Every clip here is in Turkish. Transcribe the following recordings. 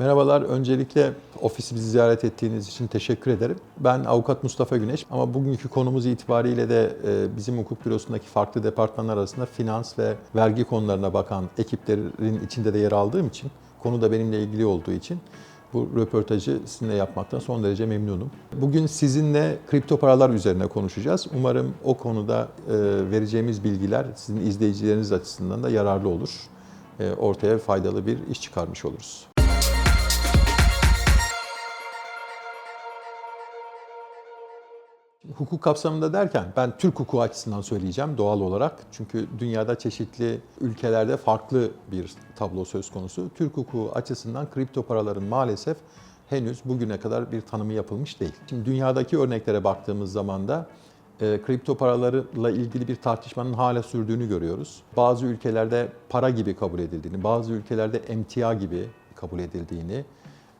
Merhabalar. Öncelikle ofisimizi ziyaret ettiğiniz için teşekkür ederim. Ben avukat Mustafa Güneş ama bugünkü konumuz itibariyle de e, bizim hukuk bürosundaki farklı departmanlar arasında finans ve vergi konularına bakan ekiplerin içinde de yer aldığım için, konu da benimle ilgili olduğu için bu röportajı sizinle yapmaktan son derece memnunum. Bugün sizinle kripto paralar üzerine konuşacağız. Umarım o konuda e, vereceğimiz bilgiler sizin izleyicileriniz açısından da yararlı olur. E, Ortaya faydalı bir iş çıkarmış oluruz. Hukuk kapsamında derken ben Türk hukuku açısından söyleyeceğim doğal olarak. Çünkü dünyada çeşitli ülkelerde farklı bir tablo söz konusu. Türk hukuku açısından kripto paraların maalesef henüz bugüne kadar bir tanımı yapılmış değil. Şimdi dünyadaki örneklere baktığımız zaman da e, kripto paralarla ilgili bir tartışmanın hala sürdüğünü görüyoruz. Bazı ülkelerde para gibi kabul edildiğini, bazı ülkelerde emtia gibi kabul edildiğini,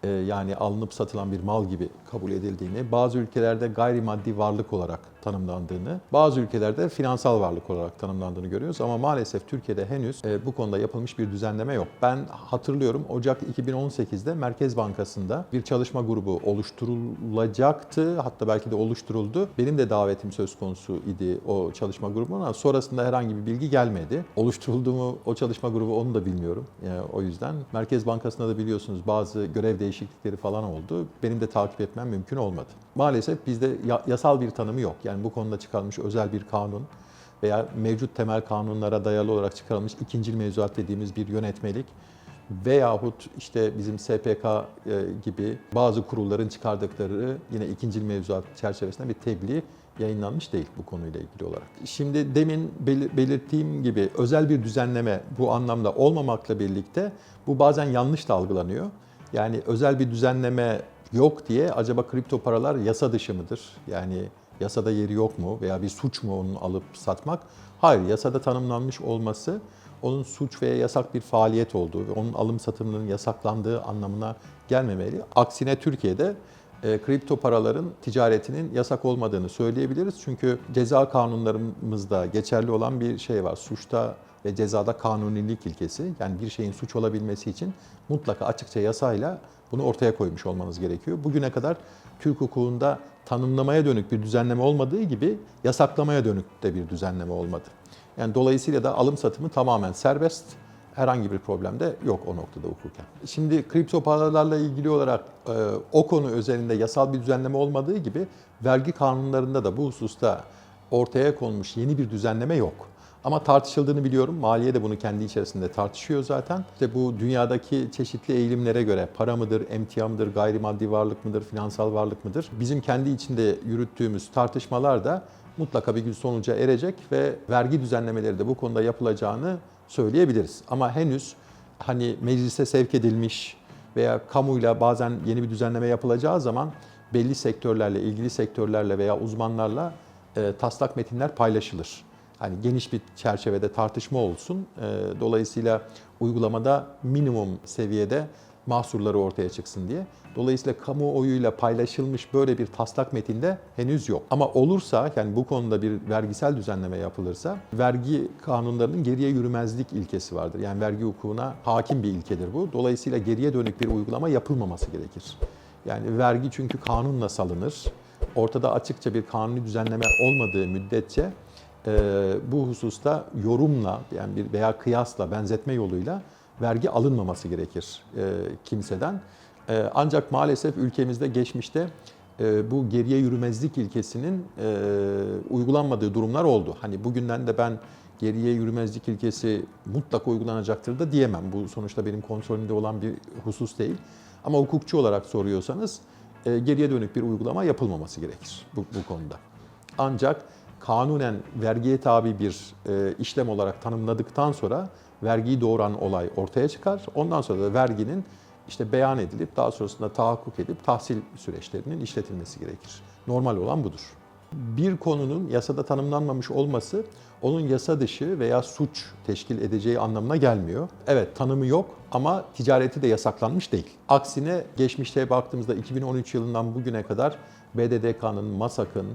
yani alınıp satılan bir mal gibi kabul edildiğini, bazı ülkelerde gayrimaddi varlık olarak tanımlandığını, bazı ülkelerde finansal varlık olarak tanımlandığını görüyoruz. Ama maalesef Türkiye'de henüz e, bu konuda yapılmış bir düzenleme yok. Ben hatırlıyorum Ocak 2018'de Merkez Bankası'nda bir çalışma grubu oluşturulacaktı. Hatta belki de oluşturuldu. Benim de davetim söz konusu idi o çalışma grubuna. Sonrasında herhangi bir bilgi gelmedi. Oluşturuldu mu o çalışma grubu onu da bilmiyorum. Yani o yüzden Merkez Bankası'nda da biliyorsunuz bazı görev değişiklikleri falan oldu. Benim de takip etmem mümkün olmadı. Maalesef bizde ya- yasal bir tanımı yok. Yani bu konuda çıkarılmış özel bir kanun veya mevcut temel kanunlara dayalı olarak çıkarılmış ikincil mevzuat dediğimiz bir yönetmelik veyahut işte bizim SPK e, gibi bazı kurulların çıkardıkları yine ikincil mevzuat çerçevesinde bir tebliğ yayınlanmış değil bu konuyla ilgili olarak. Şimdi demin bel- belirttiğim gibi özel bir düzenleme bu anlamda olmamakla birlikte bu bazen yanlış da algılanıyor. Yani özel bir düzenleme yok diye acaba kripto paralar yasa dışı mıdır? Yani yasada yeri yok mu veya bir suç mu onu alıp satmak? Hayır, yasada tanımlanmış olması onun suç veya yasak bir faaliyet olduğu ve onun alım satımının yasaklandığı anlamına gelmemeli. Aksine Türkiye'de e, kripto paraların ticaretinin yasak olmadığını söyleyebiliriz. Çünkü ceza kanunlarımızda geçerli olan bir şey var. Suçta ve cezada kanunilik ilkesi. Yani bir şeyin suç olabilmesi için mutlaka açıkça yasayla bunu ortaya koymuş olmanız gerekiyor. Bugüne kadar Türk hukukunda tanımlamaya dönük bir düzenleme olmadığı gibi yasaklamaya dönük de bir düzenleme olmadı. Yani dolayısıyla da alım satımı tamamen serbest. Herhangi bir problem de yok o noktada hukuken. Şimdi kripto paralarla ilgili olarak e, o konu özelinde yasal bir düzenleme olmadığı gibi vergi kanunlarında da bu hususta ortaya konmuş yeni bir düzenleme yok. Ama tartışıldığını biliyorum. Maliye de bunu kendi içerisinde tartışıyor zaten. İşte bu dünyadaki çeşitli eğilimlere göre para mıdır, emtia mıdır, gayrimaddi varlık mıdır, finansal varlık mıdır? Bizim kendi içinde yürüttüğümüz tartışmalar da mutlaka bir gün sonuca erecek ve vergi düzenlemeleri de bu konuda yapılacağını söyleyebiliriz. Ama henüz hani meclise sevk edilmiş veya kamuyla bazen yeni bir düzenleme yapılacağı zaman belli sektörlerle, ilgili sektörlerle veya uzmanlarla e, taslak metinler paylaşılır. Hani geniş bir çerçevede tartışma olsun. E, dolayısıyla uygulamada minimum seviyede mahsurları ortaya çıksın diye. Dolayısıyla kamuoyuyla paylaşılmış böyle bir taslak metinde henüz yok. Ama olursa yani bu konuda bir vergisel düzenleme yapılırsa vergi kanunlarının geriye yürümezlik ilkesi vardır. Yani vergi hukukuna hakim bir ilkedir bu. Dolayısıyla geriye dönük bir uygulama yapılmaması gerekir. Yani vergi çünkü kanunla salınır. Ortada açıkça bir kanuni düzenleme olmadığı müddetçe e, bu hususta yorumla yani bir veya kıyasla benzetme yoluyla vergi alınmaması gerekir e, kimseden. E, ancak maalesef ülkemizde geçmişte e, bu geriye yürümezlik ilkesinin e, uygulanmadığı durumlar oldu. Hani bugünden de ben geriye yürümezlik ilkesi mutlaka uygulanacaktır da diyemem. Bu sonuçta benim kontrolümde olan bir husus değil. Ama hukukçu olarak soruyorsanız e, geriye dönük bir uygulama yapılmaması gerekir bu, bu konuda. Ancak kanunen vergiye tabi bir e, işlem olarak tanımladıktan sonra vergiyi doğuran olay ortaya çıkar. Ondan sonra da verginin işte beyan edilip daha sonrasında tahakkuk edip tahsil süreçlerinin işletilmesi gerekir. Normal olan budur. Bir konunun yasada tanımlanmamış olması onun yasa dışı veya suç teşkil edeceği anlamına gelmiyor. Evet tanımı yok ama ticareti de yasaklanmış değil. Aksine geçmişte baktığımızda 2013 yılından bugüne kadar BDDK'nın, MASAK'ın,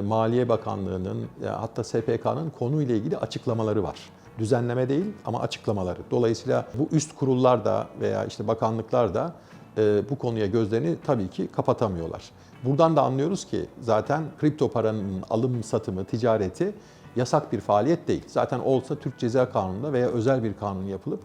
Maliye Bakanlığı'nın e, hatta SPK'nın konuyla ilgili açıklamaları var. düzenleme değil ama açıklamaları. Dolayısıyla bu üst kurullar da veya işte bakanlıklar da e, bu konuya gözlerini tabii ki kapatamıyorlar. Buradan da anlıyoruz ki zaten kripto paranın alım satımı, ticareti yasak bir faaliyet değil. Zaten olsa Türk Ceza Kanunu'nda veya özel bir kanun yapılıp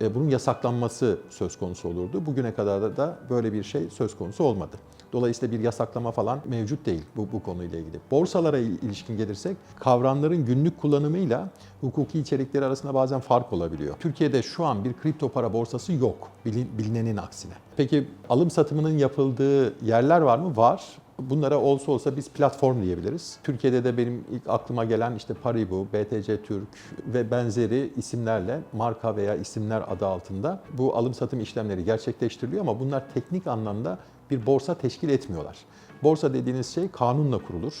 e, bunun yasaklanması söz konusu olurdu. Bugüne kadar da- da böyle bir şey söz konusu olmadı. Dolayısıyla bir yasaklama falan mevcut değil bu, bu konuyla ilgili. Borsalara il- ilişkin gelirsek kavramların günlük kullanımıyla hukuki içerikleri arasında bazen fark olabiliyor. Türkiye'de şu an bir kripto para borsası yok bilin- bilinenin aksine. Peki alım satımının yapıldığı yerler var mı? Var. Bunlara olsa olsa biz platform diyebiliriz. Türkiye'de de benim ilk aklıma gelen işte Paribu, BTC Türk ve benzeri isimlerle marka veya isimler adı altında bu alım satım işlemleri gerçekleştiriliyor ama bunlar teknik anlamda bir borsa teşkil etmiyorlar. Borsa dediğiniz şey kanunla kurulur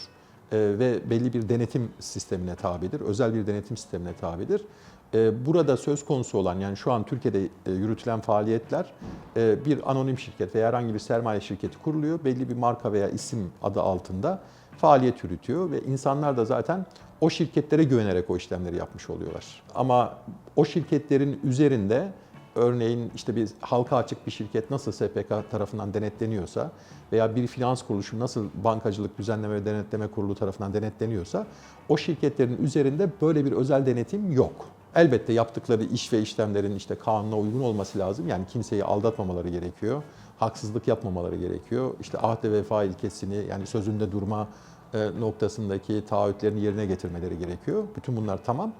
e, ve belli bir denetim sistemine tabidir, özel bir denetim sistemine tabidir. E, Burada söz konusu olan yani şu an Türkiye'de e, yürütülen faaliyetler e, bir anonim şirket veya herhangi bir sermaye şirketi kuruluyor. Belli bir marka veya isim adı altında faaliyet yürütüyor ve insanlar da zaten o şirketlere güvenerek o işlemleri yapmış oluyorlar. Ama o şirketlerin üzerinde örneğin işte bir halka açık bir şirket nasıl SPK tarafından denetleniyorsa veya bir finans kuruluşu nasıl bankacılık düzenleme ve denetleme kurulu tarafından denetleniyorsa o şirketlerin üzerinde böyle bir özel denetim yok. Elbette yaptıkları iş ve işlemlerin işte kanuna uygun olması lazım. Yani kimseyi aldatmamaları gerekiyor. Haksızlık yapmamaları gerekiyor. İşte ahde vefa ilkesini yani sözünde durma e, noktasındaki taahhütlerini yerine getirmeleri gerekiyor. Bütün bunlar tamam.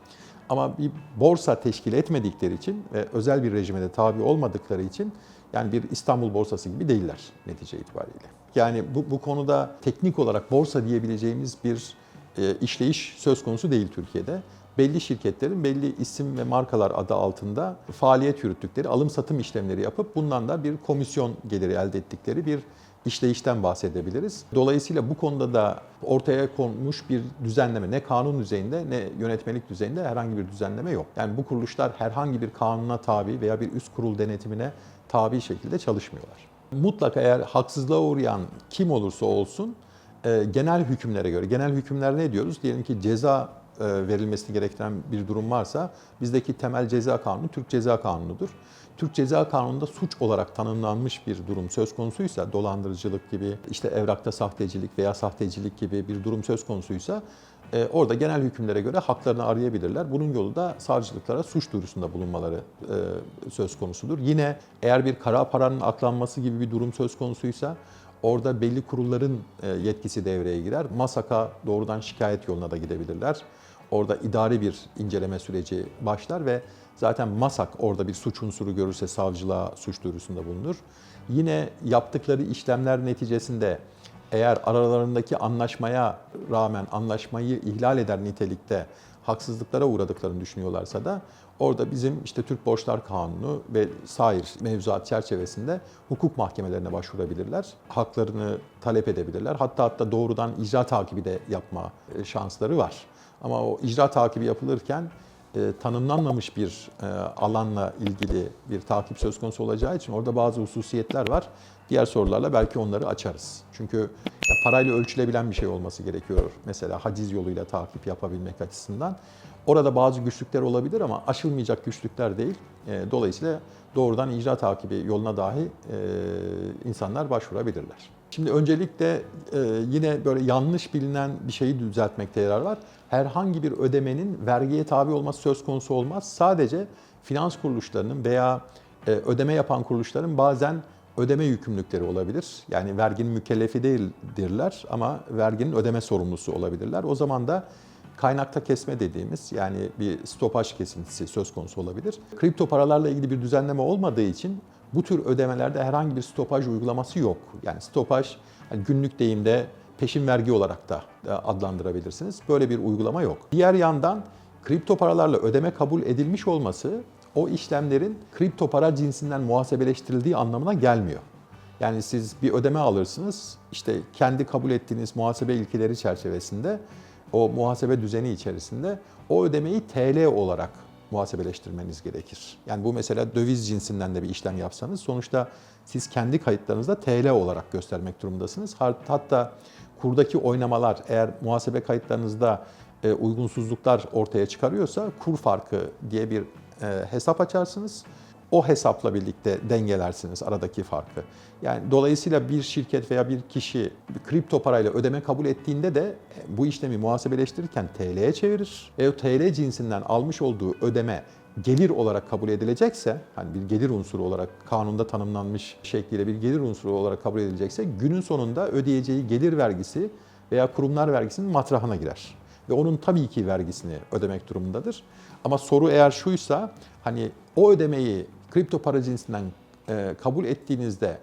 Ama bir borsa teşkil etmedikleri için ve özel bir rejime de tabi olmadıkları için yani bir İstanbul borsası gibi değiller netice itibariyle. Yani bu, bu konuda teknik olarak borsa diyebileceğimiz bir e, işleyiş söz konusu değil Türkiye'de. Belli şirketlerin belli isim ve markalar adı altında faaliyet yürüttükleri, alım satım işlemleri yapıp bundan da bir komisyon geliri elde ettikleri bir işleyişten bahsedebiliriz. Dolayısıyla bu konuda da ortaya konmuş bir düzenleme ne kanun düzeyinde ne yönetmelik düzeyinde herhangi bir düzenleme yok. Yani bu kuruluşlar herhangi bir kanuna tabi veya bir üst kurul denetimine tabi şekilde çalışmıyorlar. Mutlaka eğer haksızlığa uğrayan kim olursa olsun e, genel hükümlere göre, genel hükümler ne diyoruz? Diyelim ki ceza e, verilmesini gerektiren bir durum varsa bizdeki temel ceza kanunu Türk Ceza Kanunu'dur. Türk Ceza Kanunu'nda suç olarak tanımlanmış bir durum söz konusuysa dolandırıcılık gibi işte evrakta sahtecilik veya sahtecilik gibi bir durum söz konusuysa e, orada genel hükümlere göre haklarını arayabilirler. Bunun yolu da savcılıklara suç duyurusunda bulunmaları e, söz konusudur. Yine eğer bir kara paranın aklanması gibi bir durum söz konusuysa orada belli kurulların e, yetkisi devreye girer. MASAK'a doğrudan şikayet yoluna da gidebilirler. Orada idari bir inceleme süreci başlar ve zaten MASAK orada bir suç unsuru görürse savcılığa suç duyurusunda bulunur. Yine yaptıkları işlemler neticesinde eğer aralarındaki anlaşmaya rağmen anlaşmayı ihlal eder nitelikte haksızlıklara uğradıklarını düşünüyorlarsa da orada bizim işte Türk Borçlar Kanunu ve sair mevzuat çerçevesinde hukuk mahkemelerine başvurabilirler. Haklarını talep edebilirler. Hatta hatta doğrudan icra takibi de yapma e, şansları var. Ama o icra takibi yapılırken e, tanımlanmamış bir e, alanla ilgili bir takip söz konusu olacağı için orada bazı hususiyetler var. Diğer sorularla belki onları açarız. Çünkü parayla ölçülebilen bir şey olması gerekiyor. Mesela haciz yoluyla takip yapabilmek açısından. Orada bazı güçlükler olabilir ama aşılmayacak güçlükler değil. E, dolayısıyla doğrudan icra takibi yoluna dahi e, insanlar başvurabilirler. Şimdi öncelikle e, yine böyle yanlış bilinen bir şeyi düzeltmekte yarar var. Herhangi bir ödemenin vergiye tabi olması söz konusu olmaz. Sadece finans kuruluşlarının veya ödeme yapan kuruluşların bazen ödeme yükümlülükleri olabilir. Yani verginin mükellefi değildirler ama verginin ödeme sorumlusu olabilirler. O zaman da kaynakta kesme dediğimiz yani bir stopaj kesintisi söz konusu olabilir. Kripto paralarla ilgili bir düzenleme olmadığı için bu tür ödemelerde herhangi bir stopaj uygulaması yok. Yani stopaj günlük deyimde peşin vergi olarak da e, adlandırabilirsiniz. Böyle bir uygulama yok. Diğer yandan kripto paralarla ödeme kabul edilmiş olması o işlemlerin kripto para cinsinden muhasebeleştirildiği anlamına gelmiyor. Yani siz bir ödeme alırsınız, işte kendi kabul ettiğiniz muhasebe ilkeleri çerçevesinde, o muhasebe düzeni içerisinde o ödemeyi TL olarak muhasebeleştirmeniz gerekir. Yani bu mesela döviz cinsinden de bir işlem yapsanız sonuçta siz kendi kayıtlarınızda TL olarak göstermek durumundasınız. Hatta kurdaki oynamalar eğer muhasebe kayıtlarınızda e, uygunsuzluklar ortaya çıkarıyorsa kur farkı diye bir hesap açarsınız. O hesapla birlikte dengelersiniz aradaki farkı. Yani dolayısıyla bir şirket veya bir kişi kripto parayla ödeme kabul ettiğinde de e, bu işlemi muhasebeleştirirken TL'ye çevirir. Ve o TL cinsinden almış olduğu ödeme gelir olarak kabul edilecekse, hani bir gelir unsuru olarak kanunda tanımlanmış şekliyle bir gelir unsuru olarak kabul edilecekse günün sonunda ödeyeceği gelir vergisi veya kurumlar vergisinin matrahına girer. Ve onun tabii ki vergisini ödemek durumundadır. Ama soru eğer şuysa hani o ödemeyi kripto para cinsinden e, kabul ettiğinizde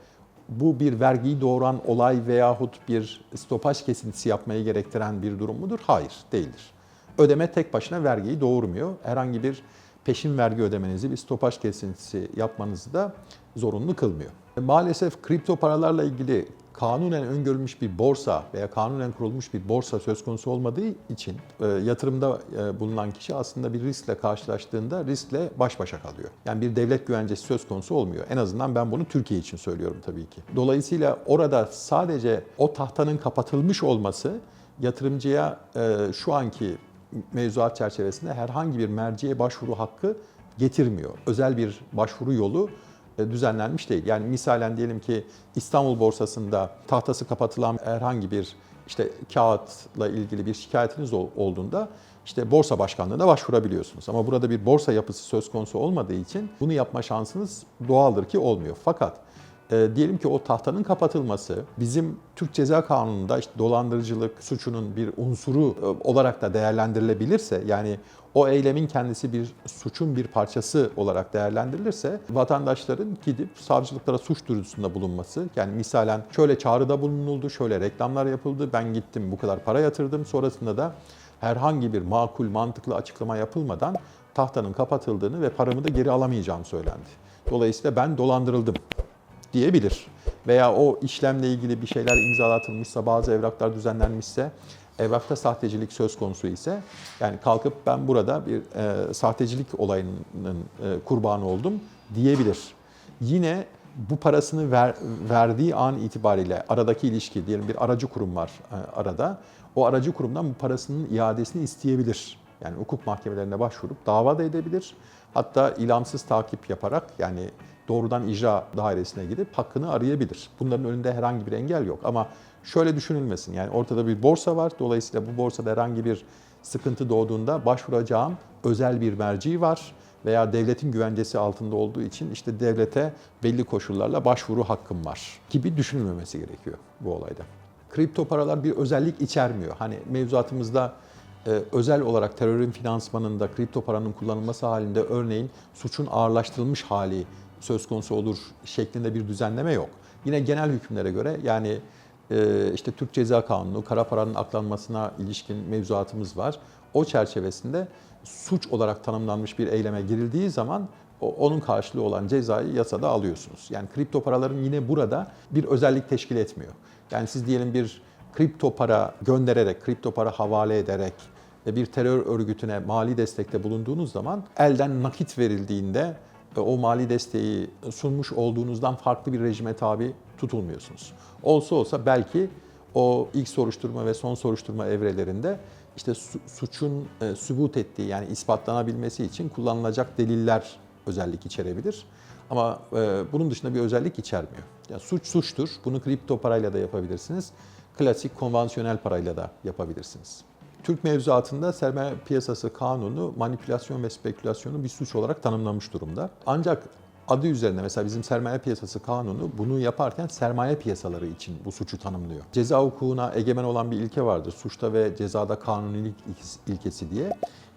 bu bir vergiyi doğuran olay veyahut bir stopaj kesintisi yapmayı gerektiren bir durum mudur? Hayır, değildir. Ödeme tek başına vergiyi doğurmuyor. Herhangi bir peşin vergi ödemenizi, bir stopaj kesintisi yapmanızı da zorunlu kılmıyor. Maalesef kripto paralarla ilgili kanunen öngörülmüş bir borsa veya kanunen kurulmuş bir borsa söz konusu olmadığı için e, yatırımda e, bulunan kişi aslında bir riskle karşılaştığında riskle baş başa kalıyor. Yani bir devlet güvencesi söz konusu olmuyor. En azından ben bunu Türkiye için söylüyorum tabii ki. Dolayısıyla orada sadece o tahtanın kapatılmış olması yatırımcıya e, şu anki mevzuat çerçevesinde herhangi bir merciye başvuru hakkı getirmiyor. Özel bir başvuru yolu düzenlenmiş değil. Yani misalen diyelim ki İstanbul borsasında tahtası kapatılan herhangi bir işte kağıtla ilgili bir şikayetiniz ol- olduğunda işte borsa başkanlığına başvurabiliyorsunuz. Ama burada bir borsa yapısı söz konusu olmadığı için bunu yapma şansınız doğaldır ki olmuyor. Fakat e, diyelim ki o tahtanın kapatılması bizim Türk Ceza Kanunu'nda işte dolandırıcılık suçunun bir unsuru e, olarak da değerlendirilebilirse yani o eylemin kendisi bir suçun bir parçası olarak değerlendirilirse vatandaşların gidip savcılıklara suç duyurusunda bulunması yani misalen şöyle çağrıda bulunuldu, şöyle reklamlar yapıldı, ben gittim bu kadar para yatırdım sonrasında da herhangi bir makul mantıklı açıklama yapılmadan tahtanın kapatıldığını ve paramı da geri alamayacağım söylendi. Dolayısıyla ben dolandırıldım diyebilir. Veya o işlemle ilgili bir şeyler imzalatılmışsa, bazı evraklar düzenlenmişse, evrakta sahtecilik söz konusu ise, yani kalkıp ben burada bir e, sahtecilik olayının e, kurbanı oldum diyebilir. Yine bu parasını ver, verdiği an itibariyle aradaki ilişki, diyelim bir aracı kurum var e, arada, o aracı kurumdan bu parasının iadesini isteyebilir. Yani hukuk mahkemelerine başvurup dava da edebilir. Hatta ilamsız takip yaparak yani doğrudan icra dairesine gidip hakkını arayabilir. Bunların önünde herhangi bir engel yok. Ama şöyle düşünülmesin yani ortada bir borsa var. Dolayısıyla bu borsada herhangi bir sıkıntı doğduğunda başvuracağım özel bir merci var veya devletin güvencesi altında olduğu için işte devlete belli koşullarla başvuru hakkım var gibi düşünülmemesi gerekiyor bu olayda. Kripto paralar bir özellik içermiyor. Hani mevzuatımızda e, özel olarak terörün finansmanında kripto paranın kullanılması halinde örneğin suçun ağırlaştırılmış hali söz konusu olur şeklinde bir düzenleme yok. Yine genel hükümlere göre yani e, işte Türk Ceza Kanunu, kara paranın aklanmasına ilişkin mevzuatımız var. O çerçevesinde suç olarak tanımlanmış bir eyleme girildiği zaman onun karşılığı olan cezayı yasada alıyorsunuz. Yani kripto paraların yine burada bir özellik teşkil etmiyor. Yani siz diyelim bir kripto para göndererek, kripto para havale ederek bir terör örgütüne mali destekte bulunduğunuz zaman elden nakit verildiğinde o mali desteği sunmuş olduğunuzdan farklı bir rejime tabi tutulmuyorsunuz. Olsa olsa belki o ilk soruşturma ve son soruşturma evrelerinde işte su- suçun e, sübut ettiği yani ispatlanabilmesi için kullanılacak deliller özellik içerebilir. Ama e, bunun dışında bir özellik içermiyor. Yani suç suçtur. Bunu kripto parayla da yapabilirsiniz. Klasik konvansiyonel parayla da yapabilirsiniz. Türk mevzuatında sermaye piyasası kanunu manipülasyon ve spekülasyonu bir suç olarak tanımlamış durumda. Ancak adı üzerinde mesela bizim sermaye piyasası kanunu bunu yaparken sermaye piyasaları için bu suçu tanımlıyor. Ceza hukukuna egemen olan bir ilke vardır. Suçta ve cezada kanunilik ilkesi diye.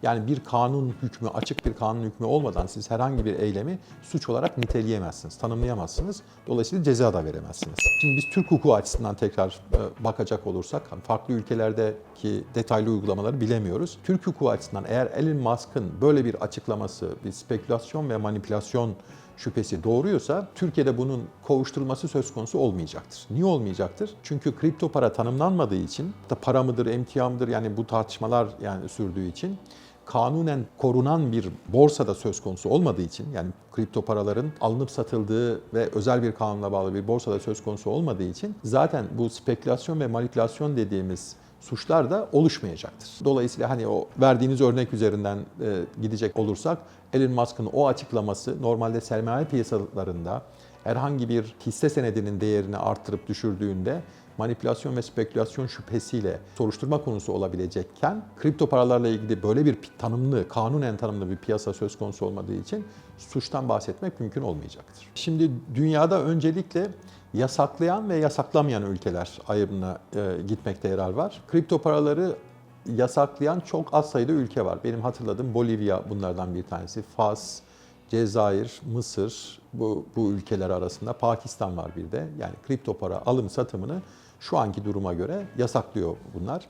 Yani bir kanun hükmü, açık bir kanun hükmü olmadan siz herhangi bir eylemi suç olarak niteleyemezsiniz, tanımlayamazsınız. Dolayısıyla ceza da veremezsiniz. Şimdi biz Türk hukuku açısından tekrar e, bakacak olursak, hani farklı ülkelerdeki detaylı uygulamaları bilemiyoruz. Türk hukuku açısından eğer Elon Musk'ın böyle bir açıklaması, bir spekülasyon ve manipülasyon şüphesi doğruyorsa Türkiye'de bunun kovuşturulması söz konusu olmayacaktır. Niye olmayacaktır? Çünkü kripto para tanımlanmadığı için, da para mıdır, emtia mıdır yani bu tartışmalar yani sürdüğü için kanunen korunan bir borsada söz konusu olmadığı için yani kripto paraların alınıp satıldığı ve özel bir kanunla bağlı bir borsada söz konusu olmadığı için zaten bu spekülasyon ve manipülasyon dediğimiz suçlar da oluşmayacaktır. Dolayısıyla hani o verdiğiniz örnek üzerinden e, gidecek olursak Elon Musk'ın o açıklaması normalde sermaye piyasalarında herhangi bir hisse senedinin değerini arttırıp düşürdüğünde manipülasyon ve spekülasyon şüphesiyle soruşturma konusu olabilecekken kripto paralarla ilgili böyle bir tanımlı, kanunen tanımlı bir piyasa söz konusu olmadığı için suçtan bahsetmek mümkün olmayacaktır. Şimdi dünyada öncelikle yasaklayan ve yasaklamayan ülkeler ayrımına e, gitmekte yarar var. Kripto paraları yasaklayan çok az sayıda ülke var. Benim hatırladığım Bolivya bunlardan bir tanesi. Fas, Cezayir, Mısır bu, bu ülkeler arasında Pakistan var bir de. Yani kripto para alım satımını şu anki duruma göre yasaklıyor bunlar.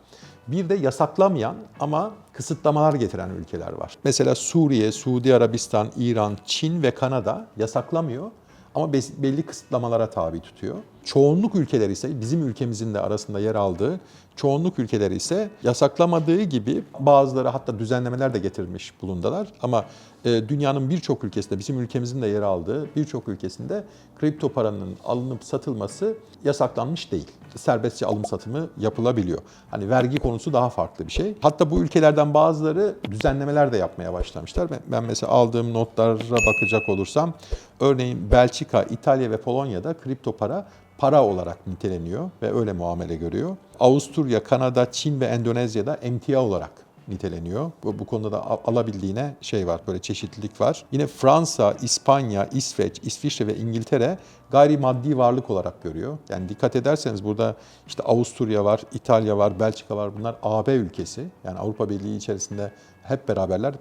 Bir de yasaklamayan ama kısıtlamalar getiren ülkeler var. Mesela Suriye, Suudi Arabistan, İran, Çin ve Kanada yasaklamıyor ama belli kısıtlamalara tabi tutuyor. Çoğunluk ülkeler ise bizim ülkemizin de arasında yer aldığı çoğunluk ülkeler ise yasaklamadığı gibi bazıları hatta düzenlemeler de getirmiş bulundalar. Ama e, dünyanın birçok ülkesinde bizim ülkemizin de yer aldığı birçok ülkesinde kripto paranın alınıp satılması yasaklanmış değil. Serbestçe alım satımı yapılabiliyor. Hani vergi konusu daha farklı bir şey. Hatta bu ülkelerden bazıları düzenlemeler de yapmaya başlamışlar. Ben, ben mesela aldığım notlara bakacak olursam örneğin Belçika, İtalya ve Polonya'da kripto para para olarak niteleniyor ve öyle muamele görüyor. Avusturya, Kanada, Çin ve Endonezya'da emtia olarak niteleniyor. Bu, bu konuda da alabildiğine şey var, böyle çeşitlilik var. Yine Fransa, İspanya, İsveç, İsviçre ve İngiltere gayri maddi varlık olarak görüyor. Yani dikkat ederseniz burada işte Avusturya var, İtalya var, Belçika var. Bunlar AB ülkesi. Yani Avrupa Birliği içerisinde hep beraberler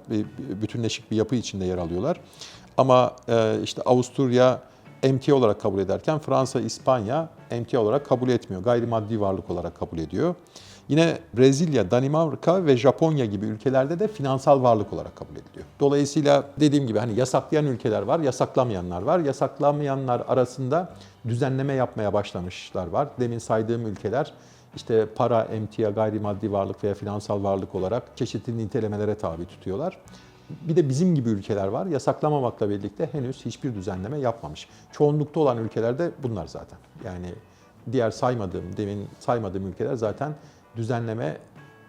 bütünleşik bir yapı içinde yer alıyorlar. Ama işte Avusturya emtia olarak kabul ederken Fransa, İspanya emtia olarak kabul etmiyor. Gayrimaddi varlık olarak kabul ediyor. Yine Brezilya, Danimarka ve Japonya gibi ülkelerde de finansal varlık olarak kabul ediliyor. Dolayısıyla dediğim gibi hani yasaklayan ülkeler var, yasaklamayanlar var. Yasaklamayanlar arasında düzenleme yapmaya başlamışlar var. Demin saydığım ülkeler işte para, emtia, gayrimaddi varlık veya finansal varlık olarak çeşitli nitelemelere tabi tutuyorlar. Bir de bizim gibi ülkeler var. Yasaklamamakla birlikte henüz hiçbir düzenleme yapmamış. Çoğunlukta olan ülkelerde bunlar zaten. Yani diğer saymadığım, demin saymadığım ülkeler zaten düzenleme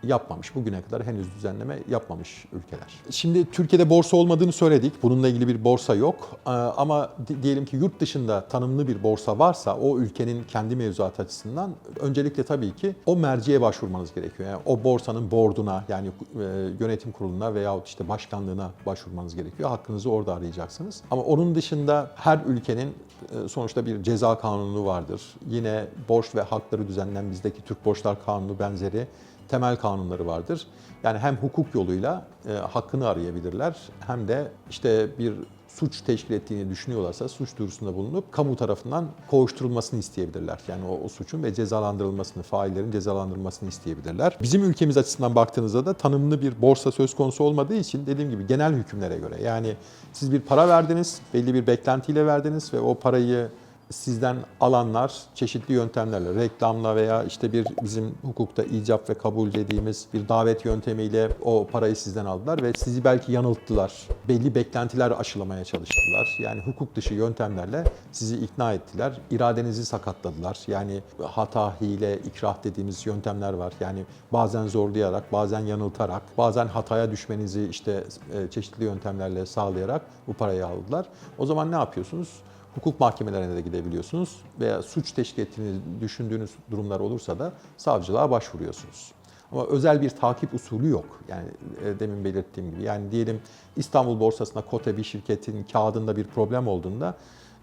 yapmamış. Bugüne kadar henüz düzenleme yapmamış ülkeler. Şimdi Türkiye'de borsa olmadığını söyledik. Bununla ilgili bir borsa yok. Ee, ama diyelim ki yurt dışında tanımlı bir borsa varsa o ülkenin kendi mevzuat açısından öncelikle tabii ki o merciye başvurmanız gerekiyor. Yani o borsanın borduna yani e, yönetim kuruluna veyahut işte başkanlığına başvurmanız gerekiyor. Hakkınızı orada arayacaksınız. Ama onun dışında her ülkenin e, sonuçta bir ceza kanunu vardır. Yine borç ve hakları düzenlenen bizdeki Türk Borçlar Kanunu benzeri temel kanunları vardır. Yani hem hukuk yoluyla e, hakkını arayabilirler hem de işte bir suç teşkil ettiğini düşünüyorlarsa suç duyurusunda bulunup kamu tarafından kovuşturulmasını isteyebilirler. Yani o, o suçun ve cezalandırılmasını, faillerin cezalandırılmasını isteyebilirler. Bizim ülkemiz açısından baktığınızda da tanımlı bir borsa söz konusu olmadığı için dediğim gibi genel hükümlere göre yani siz bir para verdiniz, belli bir beklentiyle verdiniz ve o parayı sizden alanlar çeşitli yöntemlerle, reklamla veya işte bir bizim hukukta icap ve kabul dediğimiz bir davet yöntemiyle o parayı sizden aldılar ve sizi belki yanılttılar. Belli beklentiler aşılamaya çalıştılar. Yani hukuk dışı yöntemlerle sizi ikna ettiler. İradenizi sakatladılar. Yani hata, hile, ikrah dediğimiz yöntemler var. Yani bazen zorlayarak, bazen yanıltarak, bazen hataya düşmenizi işte e, çeşitli yöntemlerle sağlayarak bu parayı aldılar. O zaman ne yapıyorsunuz? Hukuk mahkemelerine de gidebiliyorsunuz veya suç teşkil ettiğini düşündüğünüz durumlar olursa da savcılığa başvuruyorsunuz. Ama özel bir takip usulü yok. Yani e, demin belirttiğim gibi. Yani diyelim İstanbul borsasında kote bir şirketin kağıdında bir problem olduğunda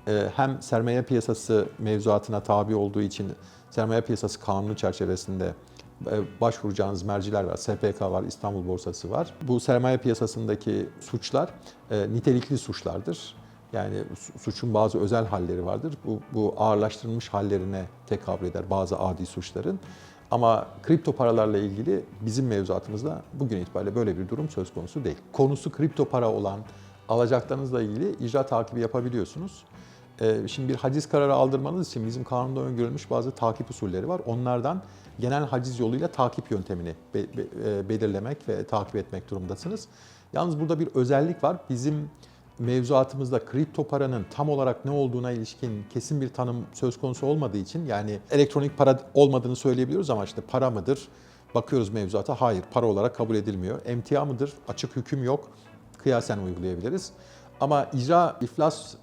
e, hem sermaye piyasası mevzuatına tabi olduğu için sermaye piyasası kanunu çerçevesinde e, başvuracağınız merciler var. SPK var, İstanbul borsası var. Bu sermaye piyasasındaki suçlar nitelikli suçlardır. Yani suçun bazı özel halleri vardır. Bu, bu ağırlaştırılmış hallerine tekabül eder bazı adi suçların. Ama kripto paralarla ilgili bizim mevzuatımızda bugün itibariyle böyle bir durum söz konusu değil. Konusu kripto para olan alacaklarınızla ilgili icra takibi yapabiliyorsunuz. Ee, şimdi bir haciz kararı aldırmanız için bizim kanunda öngörülmüş bazı takip usulleri var. Onlardan genel haciz yoluyla takip yöntemini e, belirlemek ve takip etmek durumdasınız. Yalnız burada bir özellik var. Bizim mevzuatımızda kripto paranın tam olarak ne olduğuna ilişkin kesin bir tanım söz konusu olmadığı için yani elektronik para olmadığını söyleyebiliyoruz ama işte para mıdır Bakıyoruz mevzuata, hayır para olarak kabul edilmiyor. Emtia mıdır? Açık hüküm yok. Kıyasen uygulayabiliriz. Ama icra iflas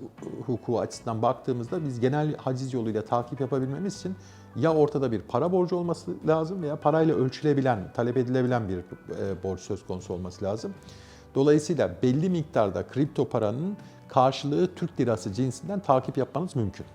hukuku açısından baktığımızda biz genel haciz yoluyla takip yapabilmemiz için ya ortada bir para borcu olması lazım veya parayla ölçülebilen, talep edilebilen bir e, borç söz konusu olması lazım. Dolayısıyla belli miktarda kripto paranın karşılığı Türk lirası cinsinden takip yapmanız mümkün.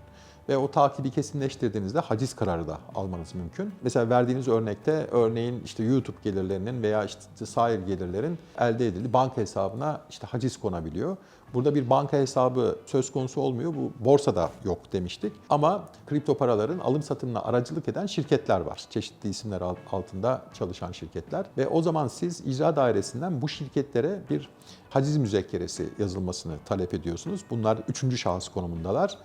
Ve o takibi kesinleştirdiğinizde haciz kararı da almanız mümkün. Mesela verdiğiniz örnekte örneğin işte YouTube gelirlerinin veya işte sair gelirlerin elde edildiği banka hesabına işte haciz konabiliyor. Burada bir banka hesabı söz konusu olmuyor. Bu borsada yok demiştik. Ama kripto paraların alım satımına aracılık eden şirketler var. Çeşitli isimler altında çalışan şirketler. Ve o zaman siz icra dairesinden bu şirketlere bir haciz müzekkeresi yazılmasını talep ediyorsunuz. Bunlar üçüncü şahıs konumundalar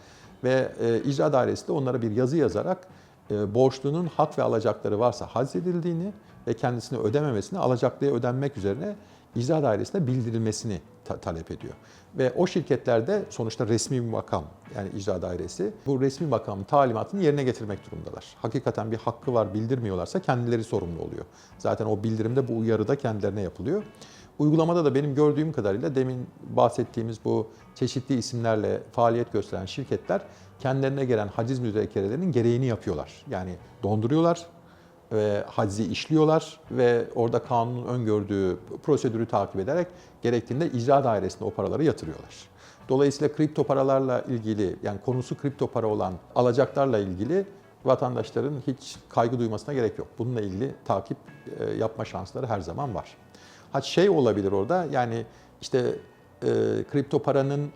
ve e, icra dairesi de onlara bir yazı yazarak e, borçlunun hak ve alacakları varsa hazredildiğini ve kendisini ödememesini alacaklıya ödenmek üzerine icra dairesine bildirilmesini ta- talep ediyor. Ve o şirketlerde sonuçta resmi bir makam yani icra dairesi bu resmi makamın talimatını yerine getirmek durumundalar. Hakikaten bir hakkı var bildirmiyorlarsa kendileri sorumlu oluyor. Zaten o bildirimde bu uyarı da kendilerine yapılıyor. Uygulamada da benim gördüğüm kadarıyla demin bahsettiğimiz bu çeşitli isimlerle faaliyet gösteren şirketler kendilerine gelen haciz müzekkerelerinin gereğini yapıyorlar. Yani donduruyorlar ve hacizi işliyorlar ve orada kanunun öngördüğü prosedürü takip ederek gerektiğinde icra dairesine o paraları yatırıyorlar. Dolayısıyla kripto paralarla ilgili yani konusu kripto para olan alacaklarla ilgili vatandaşların hiç kaygı duymasına gerek yok. Bununla ilgili takip e, yapma şansları her zaman var. Ha şey olabilir orada yani işte e, kripto paranın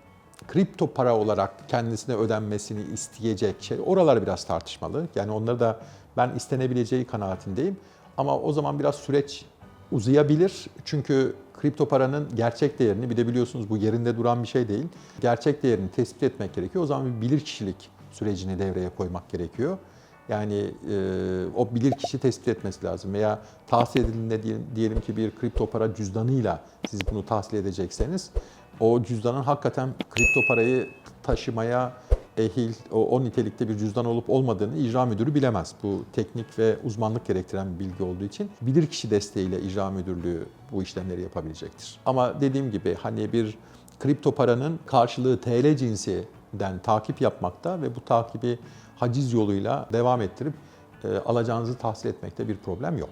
kripto para olarak kendisine ödenmesini isteyecek şey oralar biraz tartışmalı. Yani onları da ben istenebileceği kanaatindeyim. Ama o zaman biraz süreç uzayabilir. Çünkü kripto paranın gerçek değerini bir de biliyorsunuz bu yerinde duran bir şey değil. Gerçek değerini tespit etmek gerekiyor. O zaman bir bilirkişilik sürecini devreye koymak gerekiyor. Yani e, o bilir kişi tespit etmesi lazım veya tahsil edildiğinde diyelim, diyelim ki bir kripto para cüzdanıyla siz bunu tahsil edecekseniz o cüzdanın hakikaten kripto parayı taşımaya ehil, o, o nitelikte bir cüzdan olup olmadığını icra müdürü bilemez. Bu teknik ve uzmanlık gerektiren bir bilgi olduğu için bilir kişi desteğiyle icra müdürlüğü bu işlemleri yapabilecektir. Ama dediğim gibi hani bir kripto paranın karşılığı TL cinsinden takip yapmakta ve bu takibi haciz yoluyla devam ettirip e, alacağınızı tahsil etmekte bir problem yok.